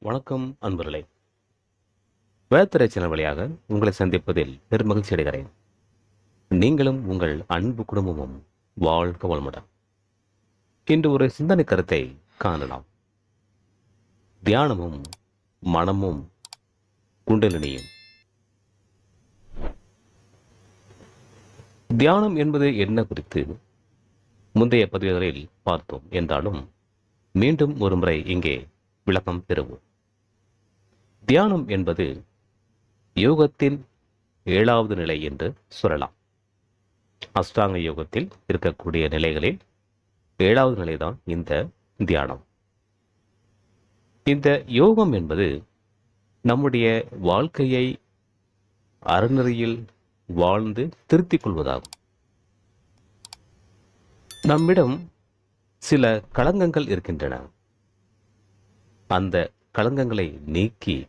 வணக்கம் அன்பர்களே. வேத்திரை சேனல் வழியாக உங்களை சந்திப்பதில் பெருமகிழ்ச்சி அடைகிறேன். நீங்களும் உங்கள் அன்பு குடும்பமும் வாழ்க வளமுடன். இன்று ஒரு சிந்தனை கருத்தை காணலாம். தியானமும் மனமும் குண்டலினியும். தியானம் என்பது என்ன குறித்து முந்தைய பதிவுகளில் பார்த்தோம். என்றாலும் மீண்டும் ஒரு முறை இங்கே விளக்கம் பெறுவோம். தியானம் என்பது யோகத்தின் ஏழாவது நிலை என்று சொல்லலாம். அஷ்டாங்க யோகத்தில் இருக்கக்கூடிய நிலைகளில் ஏழாவது நிலைதான் இந்த தியானம். இந்த யோகம் என்பது நம்முடைய வாழ்க்கையை அறநெறியில் வாழ்ந்து திருத்திக் கொள்வதாகும். நம்மிடம் சில களங்கங்கள் இருக்கின்றன. அந்த களங்கங்களை நீக்கி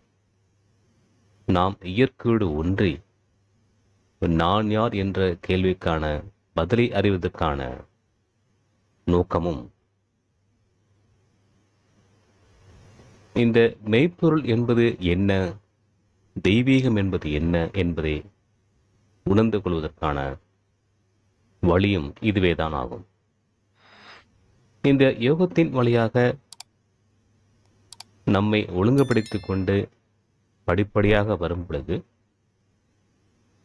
நாம் இயற்கையோடு ஒன்றி நான் யார் என்ற கேள்விக்கான பதிலை அறிவதற்கான நோக்கமும் இந்த மெய்ப்பொருள் என்பது என்ன தெய்வீகம் என்பது என்ன என்பதை உணர்ந்து கொள்வதற்கான வழியும் இதுவேதான் ஆகும். இந்த யோகத்தின் வழியாக நம்மை ஒழுங்குபடுத்திக் கொண்டு படிப்படியாக வரும் பொழுது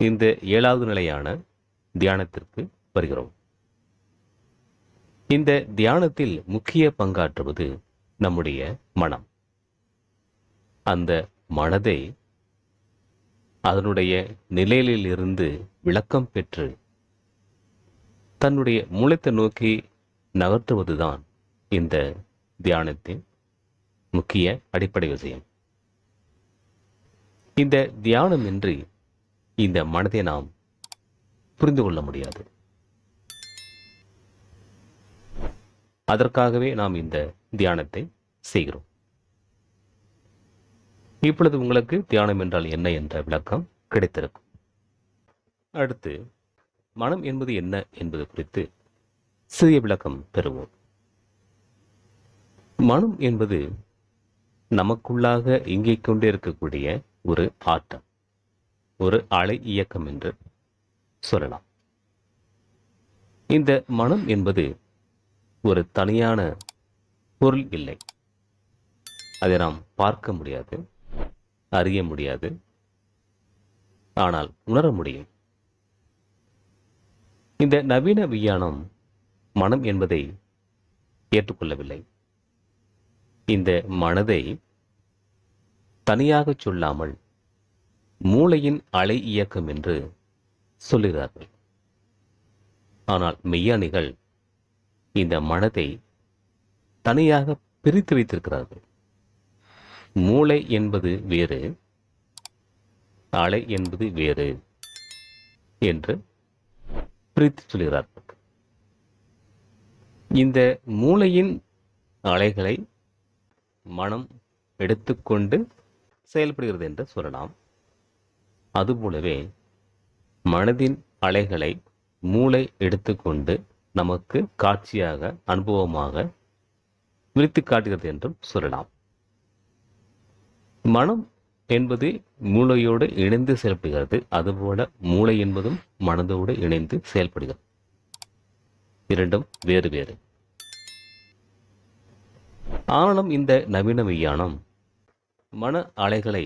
இந்த ஏழாவது நிலையான தியானத்திற்கு வருகிறோம். இந்த தியானத்தில் முக்கிய பங்காற்றுவது நம்முடைய மனம். அந்த மனதை அதனுடைய நிலையிலிருந்து விளக்கம் பெற்று தன்னுடைய மூலத்தை நோக்கி நகர்த்துவதுதான் இந்த தியானத்தின் முக்கிய அடிப்படை விஷயம். இந்த தியானமின்றி இந்த மனதை நாம் புரிந்து கொள்ள முடியாது. அதற்காகவே நாம் இந்த தியானத்தை செய்கிறோம். இப்பொழுது உங்களுக்கு தியானம் என்றால் என்ன என்ற விளக்கம் கிடைத்திருக்கும். அடுத்து மனம் என்பது என்ன என்பது குறித்து சிறிய விளக்கம் பெறுவோம். மனம் என்பது நமக்குள்ளாக இயங்கிக் கொண்டே இருக்கக்கூடிய ஒரு ஆட்டம் ஒரு அலை இயக்கம் என்று சொல்லலாம். இந்த மனம் என்பது ஒரு தனியான பொருள் இல்லை. அதை நாம் பார்க்க முடியாது அறிய முடியாது ஆனால் உணர முடியும். இந்த நவீன விஞ்ஞானம் மனம் என்பதை ஏற்றுக்கொள்ளவில்லை. இந்த மனதை தனியாக சொல்லாமல் மூளையின் அலை இயக்கம் என்று சொல்லுகிறார்கள். ஆனால் மெய்யானிகள் இந்த மனதை தனியாக பிரித்து வைத்திருக்கிறார்கள். மூளை என்பது வேறு அலை என்பது வேறு என்று பிரித்து சொல்கிறார்கள் இந்த மூளையின் அலைகளை மனம் எடுத்துக்கொண்டு செயல்படுகிறது என்று சொல்லலாம். அதுபோலவே மனதின் அலைகளை மூளை எடுத்துக்கொண்டு நமக்கு காட்சியாக அனுபவமாக விரித்து காட்டுகிறது என்றும் சொல்லலாம். மனம் என்பது மூளையோடு இணைந்து செயல்படுகிறது. அதுபோல மூளை என்பதும் மனதோடு இணைந்து செயல்படுகிறது. இரண்டும் வேறு வேறு. ஆனாலும் இந்த நவீன விஞ்ஞானம் மன அலைகளை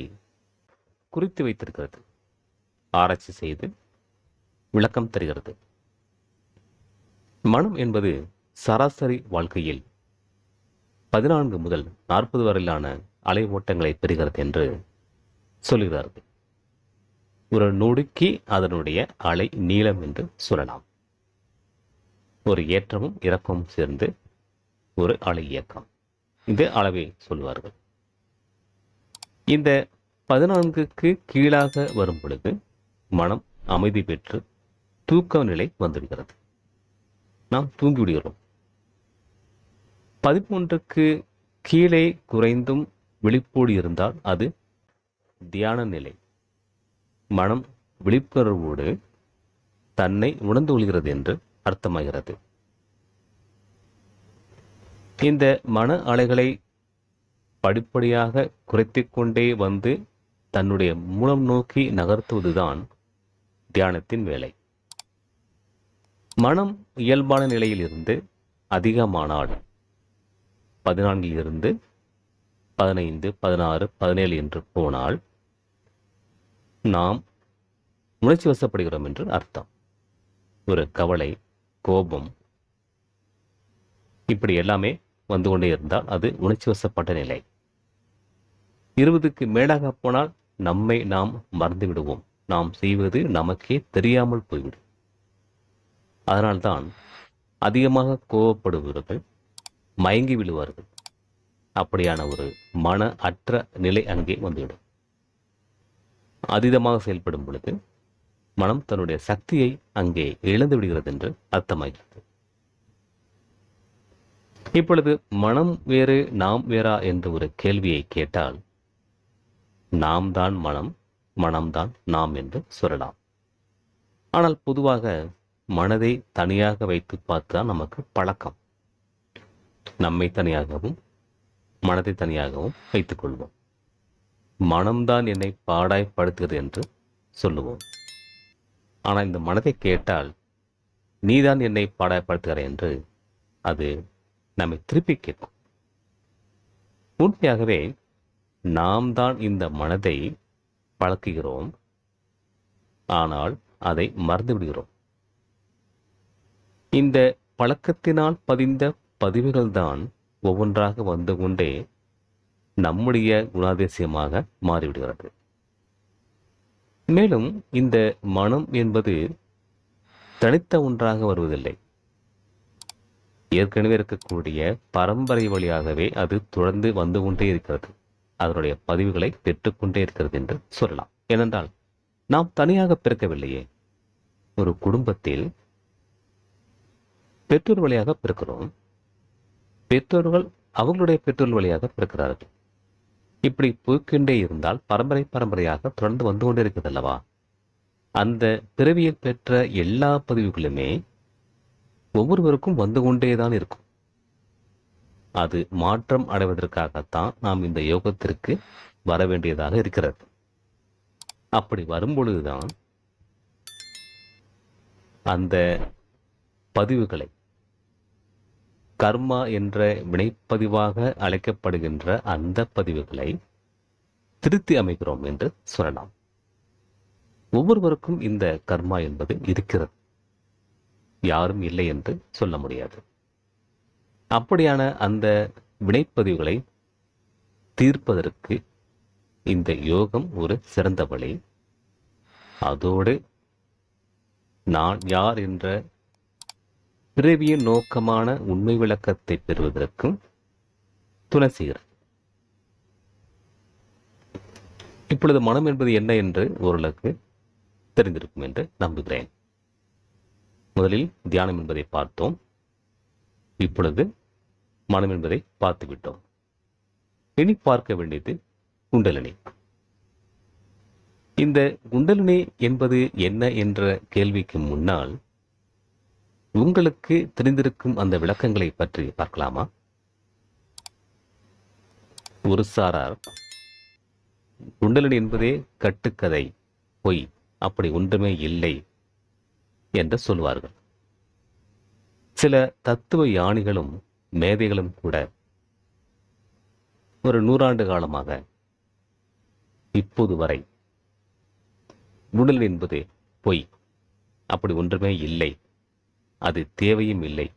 குறித்து வைத்திருக்கிறது. ஆராய்ச்சி செய்து விளக்கம் தருகிறது. மனம் என்பது சராசரி வாழ்க்கையில் பதினான்கு முதல் நாற்பது வரையிலான அலை ஓட்டங்களை பெறுகிறது என்று சொல்கிறார்கள். ஒரு நொடுக்கி அதனுடைய அலை நீளம் என்று சொல்லலாம். ஒரு ஏற்றமும் இறக்கமும் சேர்ந்து ஒரு அலை இயக்கம். இது அளவை சொல்வார்கள் இந்த பதினான்குக்கு கீழாக வரும் பொழுது மனம் அமைதி பெற்று தூக்க நிலை வந்துவிடுகிறது. நாம் தூங்கிவிடுகிறோம். பதிமூன்றுக்கு கீழே குறைந்தும் விழிப்போடு இருந்தால் அது தியான நிலை. மனம் விழிப்புணர்வோடு தன்னை உணர்ந்து கொள்கிறது என்று அர்த்தமாகிறது. இந்த மன அலைகளை படிப்படியாக குறைத்துக் கொண்டே வந்து தன்னுடைய மூலம் நோக்கி நகர்த்துவதுதான் தியானத்தின் வேலை. மனம் இயல்பான நிலையில் இருந்து அதிகமானால் பதினான்கில் இருந்து பதினைந்து பதினாறு பதினேழு என்று போனால் நாம் உணர்ச்சி வசப்படுகிறோம் என்று அர்த்தம். ஒரு கவலை கோபம் இப்படி எல்லாமே வந்து கொண்டே இருந்தால் அது உணர்ச்சி வசப்பட்ட நிலை. இருபதுக்கு மேலாக போனால் நம்மை நாம் மறந்து விடுவோம் நாம் செய்வது நமக்கே தெரியாமல் போய்விடும். அதனால்தான் அதிகமாக கோவப்படுபவர்கள் மயங்கி விழுவார்கள். அப்படியான ஒரு மன அற்ற நிலை அங்கே வந்துவிடும். அதீதமாக செயல்படும் பொழுது மனம் தன்னுடைய சக்தியை அங்கே இழந்து விடுகிறது என்று அர்த்தமாகிறது. இப்பொழுது மனம் வேறு நாம் வேறா என்ற ஒரு கேள்வியை கேட்டால் நாம் தான் மனம் மனம்தான் நாம் என்று சொல்லலாம். ஆனால் பொதுவாக மனதை தனியாக வைத்து பார்த்துதான் நமக்கு பழக்கம். நம்மை தனியாகவும் மனதை தனியாகவும் வைத்துக் கொள்வோம். மனம்தான் என்னை பாடாய்ப்படுத்துகிறது என்று சொல்லுவோம். ஆனால் இந்த மனதை கேட்டால் நீதான் என்னை பாடாய்ப்படுத்துகிறாய் என்று அது நம்மை திருப்பி கேட்கும். உண்மையாகவே நாம் தான் இந்த மனதை பழக்குகிறோம். ஆனால் அதை மறந்து விடுகிறோம் இந்த பழக்கத்தினால் பதிந்த பதிவுகள்தான் ஒவ்வொன்றாக வந்து கொண்டே நம்முடைய குணாதிசயமாக மாறிவிடுகிறது. மேலும் இந்த மனம் என்பது தனித்த ஒன்றாக வருவதில்லை. ஏற்கனவே இருக்கக்கூடிய பரம்பரை வழியாகவே அது தொடர்ந்து வந்து கொண்டே இருக்கிறது. அதனுடைய பதிவுகளை பெற்றுக்கொண்டே இருக்கிறது என்று சொல்லலாம். ஏனென்றால் நாம் தனியாக பிறக்கவில்லையே. ஒரு குடும்பத்தில் பெற்றோர் வழியாக பிறக்கிறோம். பெற்றோர்கள் அவங்களுடைய பெற்றோர் வழியாக பிறக்கிறார்கள். இப்படி போய்க்கொண்டே இருந்தால் பரம்பரை பரம்பரையாக தொடர்ந்து வந்து கொண்டே இருக்கிறது அல்லவா? அந்த பிறவியில் பெற்ற எல்லா பதிவுகளுமே ஒவ்வொருவருக்கும் வந்து கொண்டே தான் இருக்கும். அது மாற்றம் அடைவதற்காகத்தான் நாம் இந்த யோகத்திற்கு வர வேண்டியதாக இருக்கிறது. அப்படி வரும்பொழுதுதான் அந்த பதிவுகளை கர்மா என்ற வினைப்பதிவாக அழைக்கப்படுகின்ற அந்த பதிவுகளை திருத்தி அமைக்கிறோம் என்று சொல்லலாம். ஒவ்வொருவருக்கும் இந்த கர்மா என்பது இருக்கிறது. யாரும் இல்லை என்று சொல்ல முடியாது. அப்படியான அந்த வினைப்பதிவுகளை தீர்ப்பதற்கு இந்த யோகம் ஒரு சிறந்த வழி. அதோடு நான் யார் என்ற பிறவியின் நோக்கமான உண்மை விளக்கத்தை பெறுவதற்கும் துணை இப்பொழுது மனம் என்பது என்ன என்று ஓரளவுக்கு தெரிந்திருக்கும் என்று நம்புகிறேன். முதலில் தியானம் என்பதை பார்த்தோம். இப்பொழுது மனம் என்பதை பார்த்துவிட்டோம். இனி பார்க்க வேண்டியது குண்டலினி. இந்த குண்டலினி என்பது என்ன என்ற கேள்விக்கு முன்னால் உங்களுக்கு தெரிந்திருக்கும் அந்த விளக்கங்களை பற்றி பார்க்கலாமா? ஒரு சாரார் குண்டலினி என்பதே கட்டுக்கதை பொய் அப்படி ஒன்றுமே இல்லை என்று சொல்வார்கள் சில தத்துவ யானிகளும் மேதைகளும் கூட ஒரு நூறாண்டு காலமாக இப்போது வரை உடல் என்பது பொய். அப்படி ஒன்றுமே இல்லை. அது தேவையும் இல்லை.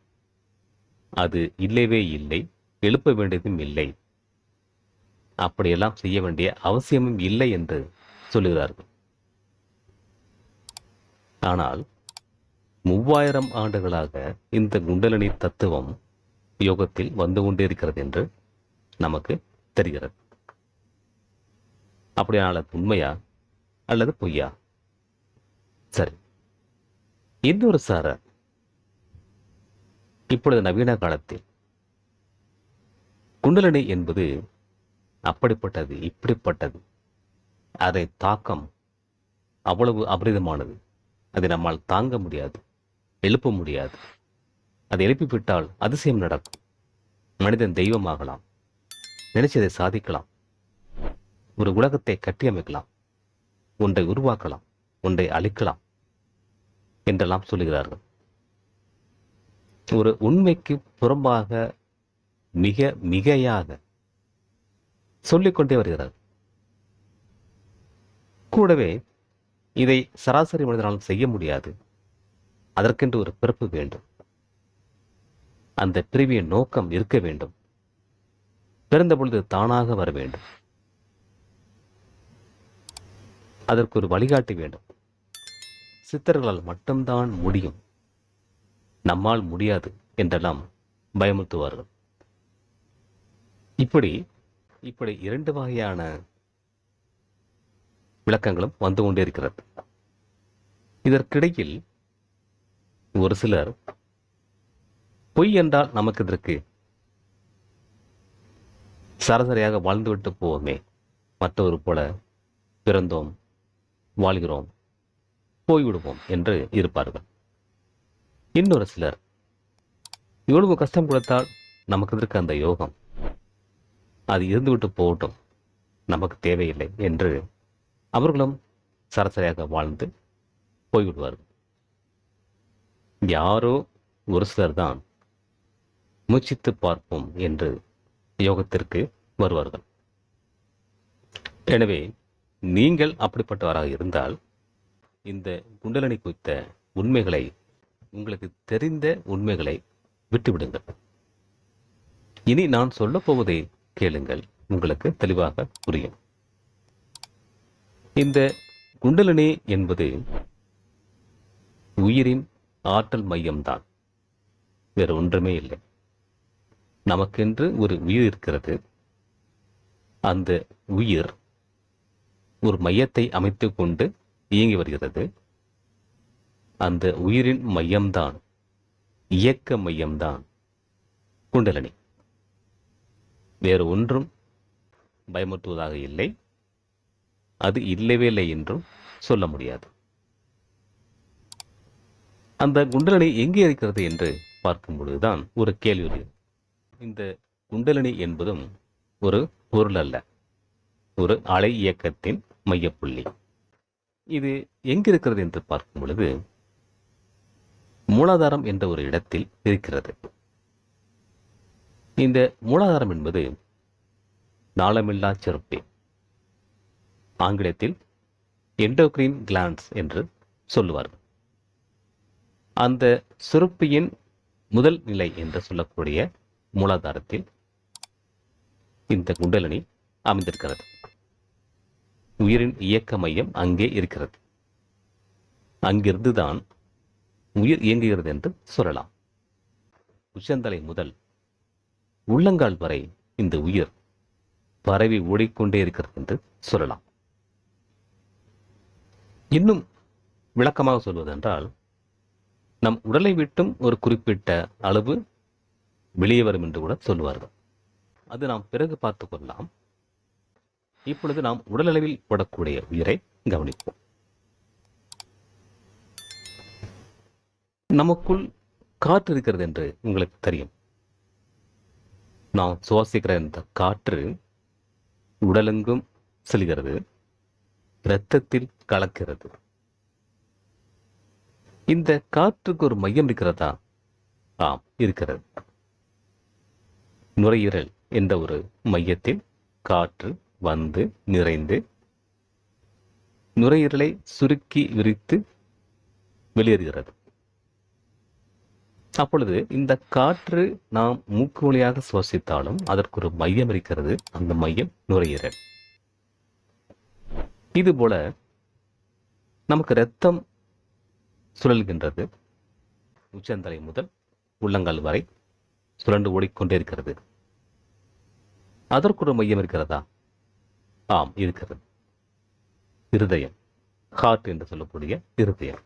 அது இல்லவே இல்லை. எழுப்ப வேண்டியதும் இல்லை. அப்படியெல்லாம் செய்ய வேண்டிய அவசியமும் இல்லை என்று சொல்லுகிறார்கள். ஆனால் மூவாயிரம் ஆண்டுகளாக இந்த குண்டலினி தத்துவம் யோகத்தில் வந்து கொண்டே இருக்கிறது என்று நமக்கு தெரிகிறது. அப்படியானால் அது உண்மையா அல்லது பொய்யா? சரி. இன்னொரு சார இப்பொழுது நவீன காலத்தில் குண்டலினி என்பது அப்படிப்பட்டது இப்படிப்பட்டது. அதை தாக்கம் அவ்வளவு அபரிதமானது. அதை நம்மால் தாங்க முடியாது. எழுப்ப முடியாது. அதை எழுப்பிவிட்டால் அதிசயம் நடக்கும். மனிதன் தெய்வமாகலாம். நினைச்சதை சாதிக்கலாம். ஒரு உலகத்தை கட்டியமைக்கலாம். ஒன்றை உருவாக்கலாம். ஒன்றை அழிக்கலாம் என்றெல்லாம் சொல்லுகிறார்கள். ஒரு உண்மைக்கு புறம்பாக மிக மிகையாக சொல்லிக்கொண்டே வருகிறார் கூடவே இதை சராசரி மனிதனால் செய்ய முடியாது. அதற்கென்று ஒரு பிறப்பு வேண்டும். அந்த பிரிவின் நோக்கம் இருக்க வேண்டும். பிறந்த பொழுது தானாக வர வேண்டும். அதற்கு ஒரு வழிகாட்டி வேண்டும். சித்தர்களால் மட்டும்தான் முடியும். நம்மால் முடியாது என்றெல்லாம் பயமுறுத்துவார்கள். இப்படி இப்படி இரண்டு வகையான விளக்கங்களும் வந்து கொண்டே இருக்கிறது. இதற்கிடையில் ஒரு சிலர் பொய் என்றால் நமக்கு இதற்கு சராசரியாக வாழ்ந்துவிட்டு போவோமே. மற்றவர் போல பிறந்தோம் வாழ்கிறோம் போய்விடுவோம் என்று இருப்பார்கள். இன்னொரு சிலர் இவ்வளவு கஷ்டம் கொடுத்தால் நமக்கு இதற்கு அந்த யோகம்? அது இருந்துவிட்டு போகட்டும் நமக்கு தேவையில்லை என்று அவர்களும் சராசரியாக வாழ்ந்து போய்விடுவார்கள். யாரோ ஒரு சிலர் தான் முயற்சித்து பார்ப்போம் என்று யோகத்திற்கு வருவார்கள். எனவே நீங்கள் அப்படிப்பட்டவராக இருந்தால் இந்த குண்டலனி குறித்த உண்மைகளை உங்களுக்கு தெரிந்த உண்மைகளை விட்டுவிடுங்கள். இனி நான் சொல்லப் போவதை கேளுங்கள் உங்களுக்கு தெளிவாக புரியும். இந்த குண்டலினி என்பது உயிரின் ஆற்றல் மையம்தான். வேறு ஒன்றுமே இல்லை. நமக்கென்று ஒரு உயிர் இருக்கிறது. அந்த உயிர் ஒரு மையத்தை அமைத்து கொண்டு இயங்கி வருகிறது. அந்த உயிரின் மையம்தான் இயக்க மையம்தான் குண்டலினி. வேறு ஒன்றும் பயமுறுத்துவதாக இல்லை. அது இல்லவே இல்லை என்றும் சொல்ல முடியாது. அந்த குண்டலினி எங்கே இருக்கிறது என்று பார்க்கும் பொழுதுதான் ஒரு கேள்வி இந்த குண்டலினி என்பதும் ஒரு பொருள் அல்ல. ஒரு அலை இயக்கத்தின் மையப்புள்ளி. இது எங்கிருக்கிறது என்று பார்க்கும் பொழுது மூலாதாரம் என்ற ஒரு இடத்தில் இருக்கிறது. இந்த மூலாதாரம் என்பது நாளமில்லா செருப்பி. ஆங்கிலத்தில் எண்டோக்ரீன் கிளான்ஸ் என்று சொல்லுவார்கள். அந்த சுரப்பியின் முதல் நிலை என்று சொல்லக்கூடிய மூலாதாரத்தில் இந்த குண்டலினி அமைந்திருக்கிறது. உயிரின் இயக்க மையம் அங்கே இருக்கிறது. அங்கிருந்துதான் உயிர் இயங்குகிறது என்று சொல்லலாம். உச்சந்தலை முதல் உள்ளங்கால் வரை இந்த உயிர் பரவி ஓடிக்கொண்டே இருக்கிறது என்று சொல்லலாம். இன்னும் விளக்கமாக சொல்வதென்றால் நம் உடலை விட்டும் ஒரு குறிப்பிட்ட அளவு வெளியே வரும் என்று கூட சொல்லுவார்கள். அது நாம் பிறகு பார்த்து கொள்ளலாம். இப்பொழுது நாம் உடலளவில் போடக்கூடிய உயிரை கவனிப்போம். நமக்குள் காற்று இருக்கிறது என்று உங்களுக்கு தெரியும். நாம் சுவாசிக்கிற இந்த காற்று உடலெங்கும் செல்கிறது இரத்தத்தில் கலக்கிறது. இந்த காற்றுக்கு ஒரு மையம் இருக்கிறதா? ஆம் இருக்கிறது. நுரையீரல் என்ற ஒரு மையத்தில் காற்று வந்து நிறைந்து நுரையீரலை சுருக்கி விரித்து வெளியேறுகிறது. அப்பொழுது இந்த காற்று நாம் மூக்கு வழியாக சுவாசித்தாலும் அதற்கு ஒரு மையம் இருக்கிறது. அந்த மையம் நுரையீரல். இதுபோல நமக்கு ரத்தம் சுழல்கின்றது. உச்சந்தலை முதல் உள்ளங்கால் வரை சுழண்டு ஓடிக்கொண்டே இருக்கிறது. அதற்கு மையம் இருக்கிறதா? ஆம் இருக்கிறது. இருதயம். ஹார்ட் என்று சொல்லக்கூடிய இருதயம்.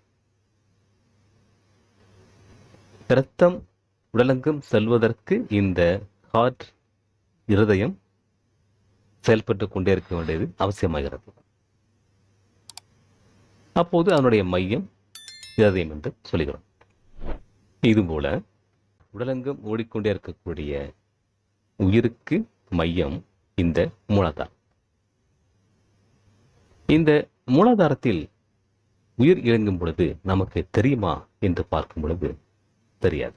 இரத்தம் உடலெங்கும் செல்வதற்கு இந்த ஹார்ட் இருதயம் செயல்பட்டு கொண்டே இருக்க வேண்டியது அவசியமாகிறது. அப்போது அதனுடைய மையம் இருதயம் என்று சொல்கிறோம். இதுபோல உடலங்கம் ஓடிக்கொண்டே இருக்கக்கூடிய உயிருக்கு மையம் இந்த மூலாதாரம். இந்த மூலாதாரத்தில் உயிர் இயங்கும் பொழுது நமக்கு தெரியுமா என்று பார்க்கும் பொழுது தெரியாது.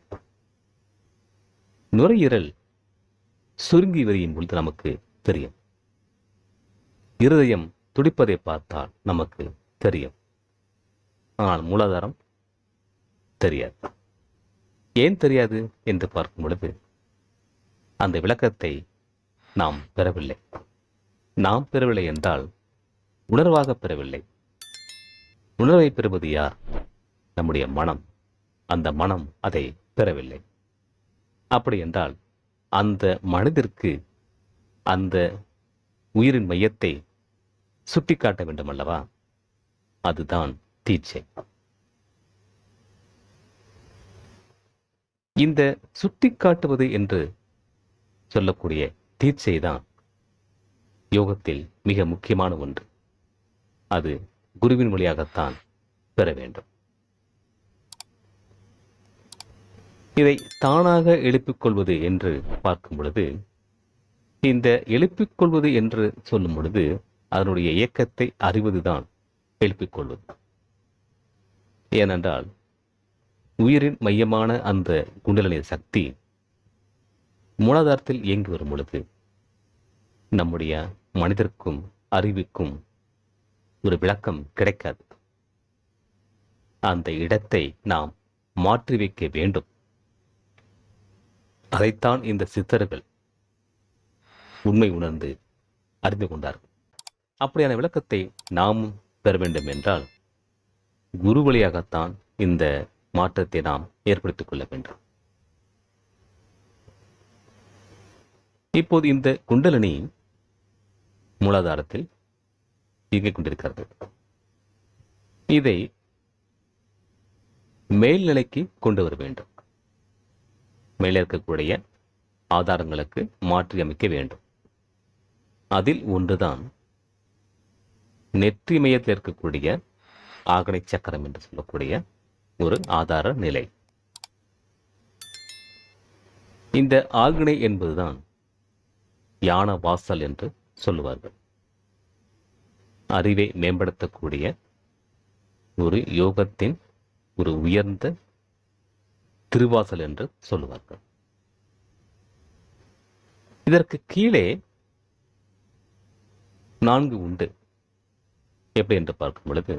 நுரையீரல் சுருங்கி வரியும் பொழுது நமக்கு தெரியும். இருதயம் துடிப்பதை பார்த்தால் நமக்கு தெரியும். ஆனால் மூலாதாரம் தெரியாது. ஏன் தெரியாது என்று பார்க்கும் பொழுது அந்த விளக்கத்தை நாம் பெறவில்லை. நாம் பெறவில்லை என்றால் உணர்வாக பெறவில்லை. உணர்வை பெறுவது யார்? நம்முடைய மனம். அந்த மனம் அதை பெறவில்லை. அப்படி என்றால் அந்த மனதிற்கு அந்த உயிரின் மையத்தை சுட்டிக்காட்ட வேண்டும் அல்லவா அதுதான் தீட்சை. இந்த சுட்டிக்காட்டுவது என்று சொல்லக்கூடிய தீர்ச்சை தான் யோகத்தில் மிக முக்கியமான ஒன்று. அது குருவின் வழியாகத்தான் பெற வேண்டும். இதை தானாக எழுப்பிக் கொள்வது என்று பார்க்கும் பொழுது இந்த எழுப்பிக் கொள்வது என்று சொல்லும் பொழுது அதனுடைய இயக்கத்தை அறிவதுதான் எழுப்பிக் கொள்வது ஏனென்றால் உயிரின் மையமான அந்த குண்டலினி சக்தி மூலாதாரத்தில் இயங்கி வரும் பொழுது நம்முடைய மனிதருக்கும் அறிவுக்கும் ஒரு விளக்கம் கிடைக்காது. அந்த இடத்தை நாம் மாற்றி வைக்க வேண்டும். அதைத்தான் இந்த சித்தர்கள் உண்மை உணர்ந்து அறிந்து கொண்டார்கள். அப்படியான விளக்கத்தை நாமும் பெற வேண்டும் என்றால் குரு வழியாகத்தான் இந்த மாற்றத்தை நாம் ஏற்படுத்திக் கொள்ள வேண்டும். இப்போது இந்த குண்டலினி மூலாதாரத்தில் இயங்கிக் கொண்டிருக்கிறது. இதை மேல்நிலைக்கு கொண்டு வர வேண்டும். மேலே இருக்கக்கூடிய ஆதாரங்களுக்கு மாற்றியமைக்க வேண்டும். அதில் ஒன்றுதான் நெற்றி மையத்தில் இருக்கக்கூடிய ஆகனை சக்கரம் என்று சொல்லக்கூடிய ஒரு ஆதார நிலை. இந்த ஆக்னை என்பதுதான் யான வாசல் என்று சொல்லுவார்கள். அறிவை மேம்படுத்தக்கூடிய ஒரு யோகத்தின் ஒரு உயர்ந்த திருவாசல் என்று சொல்லுவார்கள். இதற்கு கீழே நான்கு உண்டு. எப்படி என்று பார்க்கும் பொழுது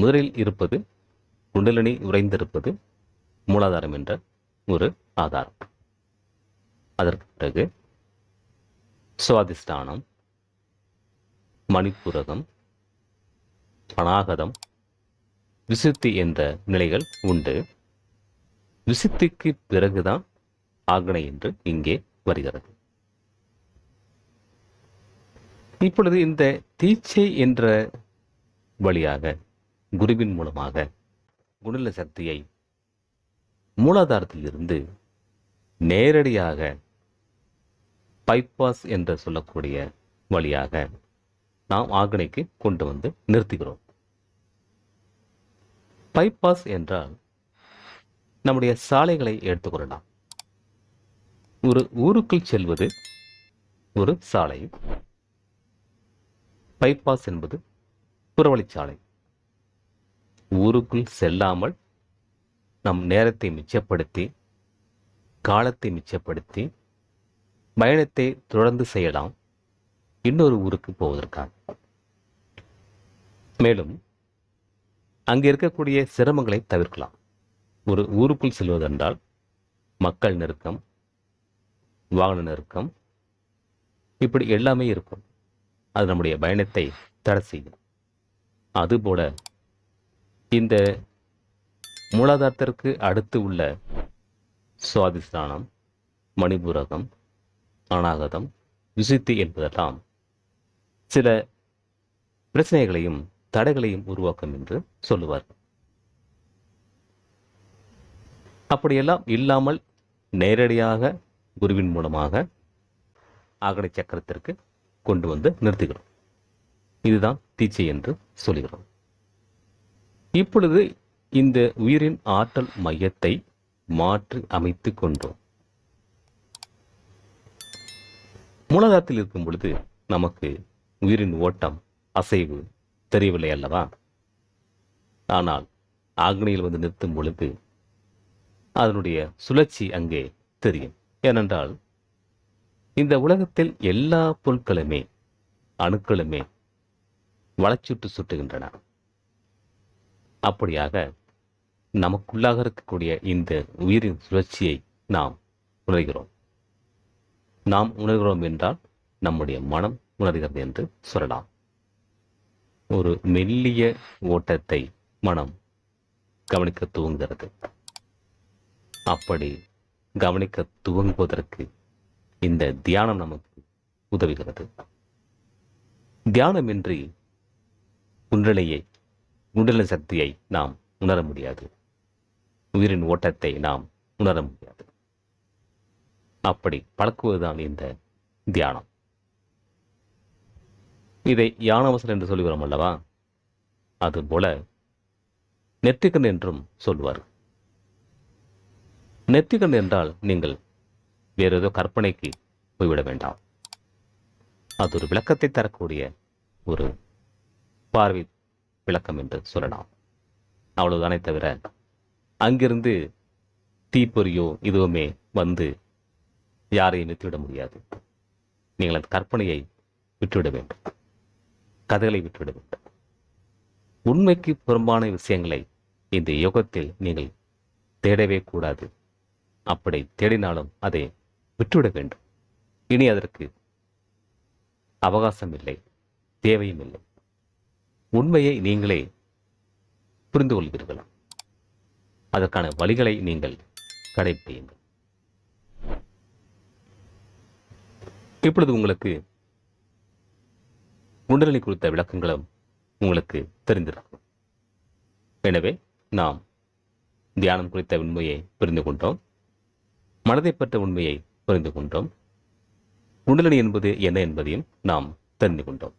முதலில் இருப்பது குண்டலினி உறைந்திருப்பது மூலாதாரம் என்ற ஒரு ஆதாரம். அதற்கு பிறகு சுவாதிஷ்டானம் மணிப்புரகம் பணாகதம் விசுத்தி என்ற நிலைகள் உண்டு. விசுத்திக்கு பிறகுதான் ஆக்னை என்று இங்கே வருகிறது. இப்பொழுது இந்த தீட்சை என்ற வழியாக குருவின் மூலமாக குணல சக்தியை மூலாதாரத்திலிருந்து நேரடியாக பைபாஸ் என்று சொல்லக்கூடிய வழியாக நாம் ஆக்னைக்கு கொண்டு வந்து நிறுத்துகிறோம். பைபாஸ் என்றால் நம்முடைய சாலைகளை எடுத்துக்கொள்ளலாம். ஒரு ஊருக்குள் செல்வது ஒரு சாலை. பைபாஸ் என்பது புறவழிச்சாலை ஊருக்குள் செல்லாமல் நம் நேரத்தை மிச்சப்படுத்தி காலத்தை மிச்சப்படுத்தி பயணத்தை தொடர்ந்து செய்யலாம். இன்னொரு ஊருக்கு போவதற்காக. மேலும் அங்கே இருக்கக்கூடிய சிரமங்களை தவிர்க்கலாம். ஒரு ஊருக்குள் செல்வதென்றால் மக்கள் நெருக்கம் வாகன நெருக்கம் இப்படி எல்லாமே இருக்கும். அது நம்முடைய பயணத்தை தடை செய்யும். அதுபோல இந்த மூலாதாரத்திற்கு அடுத்து உள்ள சுவாதிஸ்தானம் மணிபூரகம் அநாகதம் விசுத்தி என்பதெல்லாம் சில பிரச்சனைகளையும் தடைகளையும் உருவாக்கும் என்று சொல்லுவார். அப்படியெல்லாம் இல்லாமல் நேரடியாக குருவின் மூலமாக ஆகடை சக்கரத்திற்கு கொண்டு வந்து நிறுத்துகிறோம். இதுதான் தீட்சை என்று சொல்கிறோம் இப்பொழுது இந்த உயிரின் ஆற்றல் மையத்தை மாற்றி அமைத்து கொண்டோம். மூலாதாரத்தில் இருக்கும் பொழுது நமக்கு உயிரின் ஓட்டம் அசைவு தெரியவில்லை அல்லவா? ஆனால் ஆக்னியில் வந்து நிறுத்தும் பொழுது அதனுடைய சுழற்சி அங்கே தெரியும். ஏனென்றால் இந்த உலகத்தில் எல்லா பொருட்களுமே அணுக்களுமே வளச்சுட்டு சுட்டுகின்றன அப்படியாக நமக்குள்ளாக இருக்கக்கூடிய இந்த உயிரின் சுழற்சியை நாம் உணர்கிறோம். நாம் உணர்கிறோம் என்றால் நம்முடைய மனம் உணர்கிறது என்று சொல்லலாம். ஒரு மெல்லிய ஓட்டத்தை மனம் கவனிக்க துவங்குகிறது. அப்படி கவனிக்க துவங்குவதற்கு இந்த தியானம் நமக்கு உதவுகிறது. தியானமின்றி உன்னிலையை குண்டல சக்தியை நாம் உணர முடியாது. உயிரின் ஓட்டத்தை நாம் உணர முடியாது. அப்படி பழக்குவதுதான் இந்த தியானம். இதை யானவசல் என்று சொல்லுகிறோம் அல்லவா? அதுபோல நெற்றிக்கண் என்றும் சொல்வார் நெற்றிக்கண் என்றால் நீங்கள் வேறு ஏதோ கற்பனைக்கு போய்விட வேண்டாம். அது ஒரு விளக்கத்தை தரக்கூடிய ஒரு பார்வை விளக்கம் என்று சொல்லலாம். அவ்வளவுதானே தவிர அங்கிருந்து தீப்பொறியோ இதுவுமே வந்து யாரையும் நிறுத்திவிட முடியாது. நீங்கள் அந்த கற்பனையை விட்டுவிட வேண்டும். கதைகளை விட்டுவிட வேண்டும். உண்மைக்கு புறம்பான விஷயங்களை இந்த யுகத்தில் நீங்கள் தேடவே கூடாது. அப்படி தேடினாலும் அதை விட்டுவிட வேண்டும். இனி அதற்கு அவகாசம் இல்லை தேவையும் இல்லை. உண்மையை நீங்களே புரிந்து கொள்வீர்கள் அதற்கான வழிகளை நீங்கள் கடைபிடியுங்கள் இப்பொழுது உங்களுக்கு குண்டலினி குறித்த விளக்கங்களும் உங்களுக்கு தெரிந்திருக்கும். எனவே நாம் தியானம் குறித்த உண்மையை புரிந்து கொண்டோம். மனதை பற்ற உண்மையை புரிந்து கொண்டோம். குண்டலினி என்பது என்ன என்பதையும் நாம் தெரிந்து கொண்டோம்.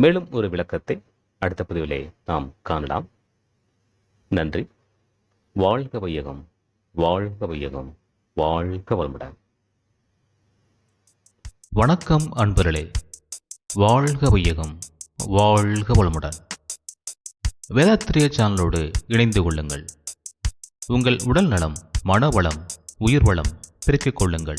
மேலும் ஒரு விளக்கத்தை அடுத்த பதிவிலே நாம் காணலாம். நன்றி. வாழ்க வையகம் வாழ்க வையகம் வாழ்க வளமுடன். வணக்கம் அன்பர்களே. வாழ்க வையகம் வாழ்க வளமுடன். வேதாத்திரிய சேனலோடு இணைந்து கொள்ளுங்கள். உங்கள் உடல் நலம் மனவளம் உயிர் வளம் பெருக்கிக் கொள்ளுங்கள்.